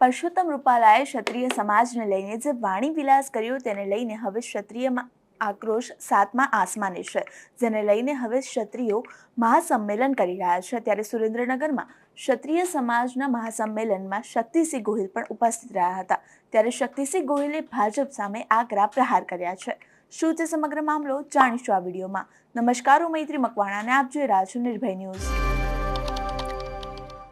પરસોત્તમ રૂપાલાએ ક્ષત્રિય સમાજને લઈને જે વાણી વિલાસ કર્યો તેને લઈને હવે ક્ષત્રિયમાં આક્રોશ સાતમા આસમાને છે, જેને લઈને હવે ક્ષત્રિયો મહાસંમેલન કરી રહ્યા છે. ત્યારે સુરેન્દ્રનગરમાં ક્ષત્રિય સમાજના મહાસંમેલનમાં શક્તિસિંહ ગોહિલ પણ ઉપસ્થિત રહ્યા હતા. ત્યારે શક્તિસિંહ ગોહિલે ભાજપ સામે આકરા પ્રહાર કર્યા છે. શું છે સમગ્ર મામલો? જાણીશું આ વિડીયોમાં. નમસ્કાર, હું મૈત્રી મકવાણા અને આપ જોઈ રહ્યા છો નિર્ભય ન્યૂઝ.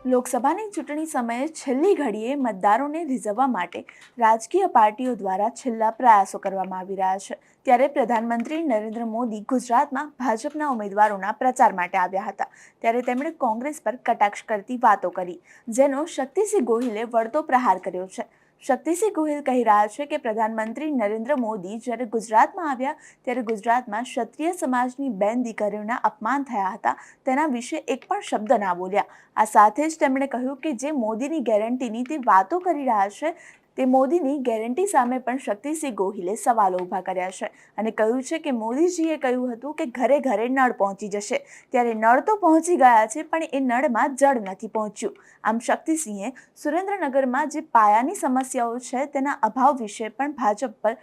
લોકસભાની ચૂંટણી સમયે છેલ્લી ઘડીએ મતદારોને રીઝવવા માટે રાજકીય પાર્ટીઓ દ્વારા છેલ્લા પ્રયાસો કરવામાં આવી રહ્યા છે. ત્યારે પ્રધાનમંત્રી નરેન્દ્ર મોદી ગુજરાતમાં ભાજપના ઉમેદવારોના પ્રચાર માટે આવ્યા હતા. ત્યારે તેમણે કોંગ્રેસ પર કટાક્ષ કરતી વાતો કરી, જેનો શક્તિસિંહ ગોહિલે વળતો પ્રહાર કર્યો છે. શક્તિસિંહ ગોહિલ કહી રહ્યા છે કે પ્રધાનમંત્રી નરેન્દ્ર મોદી જ્યારે ગુજરાતમાં આવ્યા ત્યારે ગુજરાતમાં ક્ષત્રિય સમાજની બેન દીકરીઓના અપમાન થયા હતા. તેના વિશે એક પણ શબ્દ ના બોલ્યા. આ સાથે જ તેમણે કહ્યું કે જે મોદીની ગેરંટીની તે વાતો કરી રહ્યા છે તે મોદીની ગેરંટી સામે પણ શક્તિસિંહ ગોહિલે સવાલો ઊભા કર્યા છે અને કહ્યું છે કે મોદીજીએ કહ્યું હતું કે ઘરે ઘરે નળ પહોંચી જશે. ત્યારે નળ તો પહોંચી ગયા છે, પણ એ નળમાં જળ નથી પહોંચ્યું. આમ શક્તિસિંહે સુરેન્દ્રનગરમાં જે પાયાની સમસ્યાઓ છે, તેના અભાવ વિશે પણ ભાજપ પર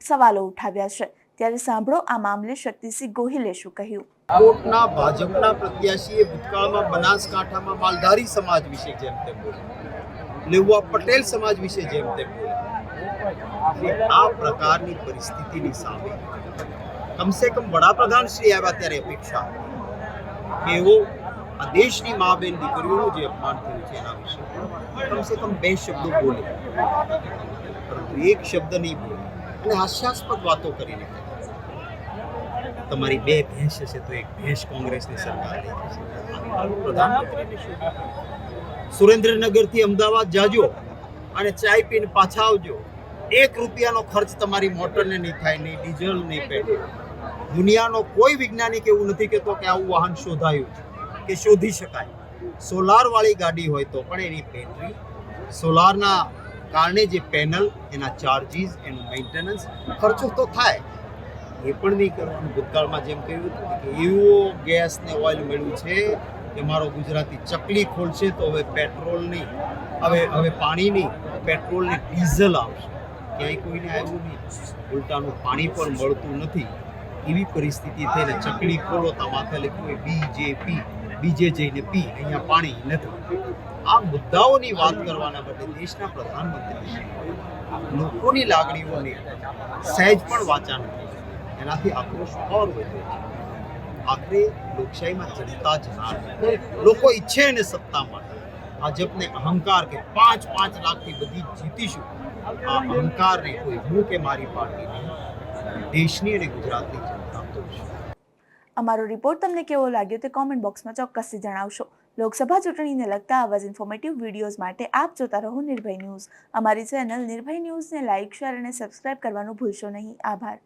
સવાલો ઉઠાવ્યા છે. ત્યારે સાંભળો આ મામલે શક્તિસિંહ ગોહિલે શું કહ્યું. કોટના ભાજપના પ્રત્યાશીએ ભૂતકાળમાં બનાસકાંઠામાં માલધારી સમાજ વિશે જેમ તેમ બોલ્યું. લેવા પટેલ સમાજ વિશે જેમ તેમ બોલ્યું આ પ્રકારની પરિસ્થિતિની સામે કમસે કમ વડાપ્રધાન શ્રી આવ્યા ત્યારે અપેક્ષા એવો આ દેશની મા બેન દીકરીઓનું જે અપમાન થયું છે એના વિશે કમસે કમ બે શબ્દો બોલે. પરંતુ એક શબ્દ નહીં બોલે અને હાસ્યાસ્પદ વાતો કરીને તમારી બે ભેંસ હશે તો એક ભેંસ કોંગ્રેસની સરકાર શું સુરેન્દ્રનગરથી અમદાવાદ જાજો અને ચાય પીને પાછા આવજો. એક રૂપિયાનો ખર્ચ તમારી મોટરને નહીં થાય, નહીં ડીઝલ નહીં પેટ્રોલ. દુનિયાનો કોઈ વૈજ્ઞાનિક એવું નથી કહેતો કે આવું વાહન શોધાયું છે, કે શોધી શકાય. સોલારવાળી ગાડી હોય તો પણ એની બેટરી સોલારના કારણે જે પેનલ એના ચાર્જીસ એનું મેન્ટેનન્સ ખર્ચો તો થાય. એ પણ નહીં કરવાનું. ભૂતકાળમાં જેમ કહ્યું હતું કે એવો ગેસ ને ઓઇલ મળ્યું છે કે મારો ગુજરાતી ચકલી ખોલશે તો હવે પેટ્રોલ નહીં હવે હવે પાણી નહીં પેટ્રોલ ને ડીઝલ આવશે. ક્યાંય કોઈને આવ્યું નહીં. ઉલટાનું પાણી પણ મળતું નથી. એવી પરિસ્થિતિ થઈને ચકલી ખોલો તો માથે લખ્યું બીજેપી બીજે જઈને પી, અહીંયા પાણી નથી. આ મુદ્દાઓની વાત કરવાના બદલે દેશના પ્રધાનમંત્રી લોકોની લાગણીઓને સહેજ પણ વાંચા નથી. એનાથી આક્રોશ ઓર વધે છે. આખરે લોકશાહીમાં જનતા જ ના લોકો ઈચ્છે ને સત્તા માટે. ભાજપને અહંકાર કે પાંચ પાંચ લાખથી બધી જીતીશું. આ અહંકારને કોઈ હું કે મારી પાર્ટી નહીં દેશની અને ગુજરાતની જનતા અમારો રિપોર્ટ તમને કેવો લાગ્યો તે કોમેન્ટ બોક્સમાં ચોક્કસથી જણાવશો. લોકસભા ચૂંટણીને લગતા આવા જ ઇન્ફોર્મેટિવ વિડીયોઝ માટે આપ જોતા રહો નિર્ભય ન્યૂઝ. અમારી ચેનલ નિર્ભય ન્યૂઝને લાઇક શેર અને સબસ્ક્રાઇબ કરવાનું ભૂલશો નહીં. આભાર.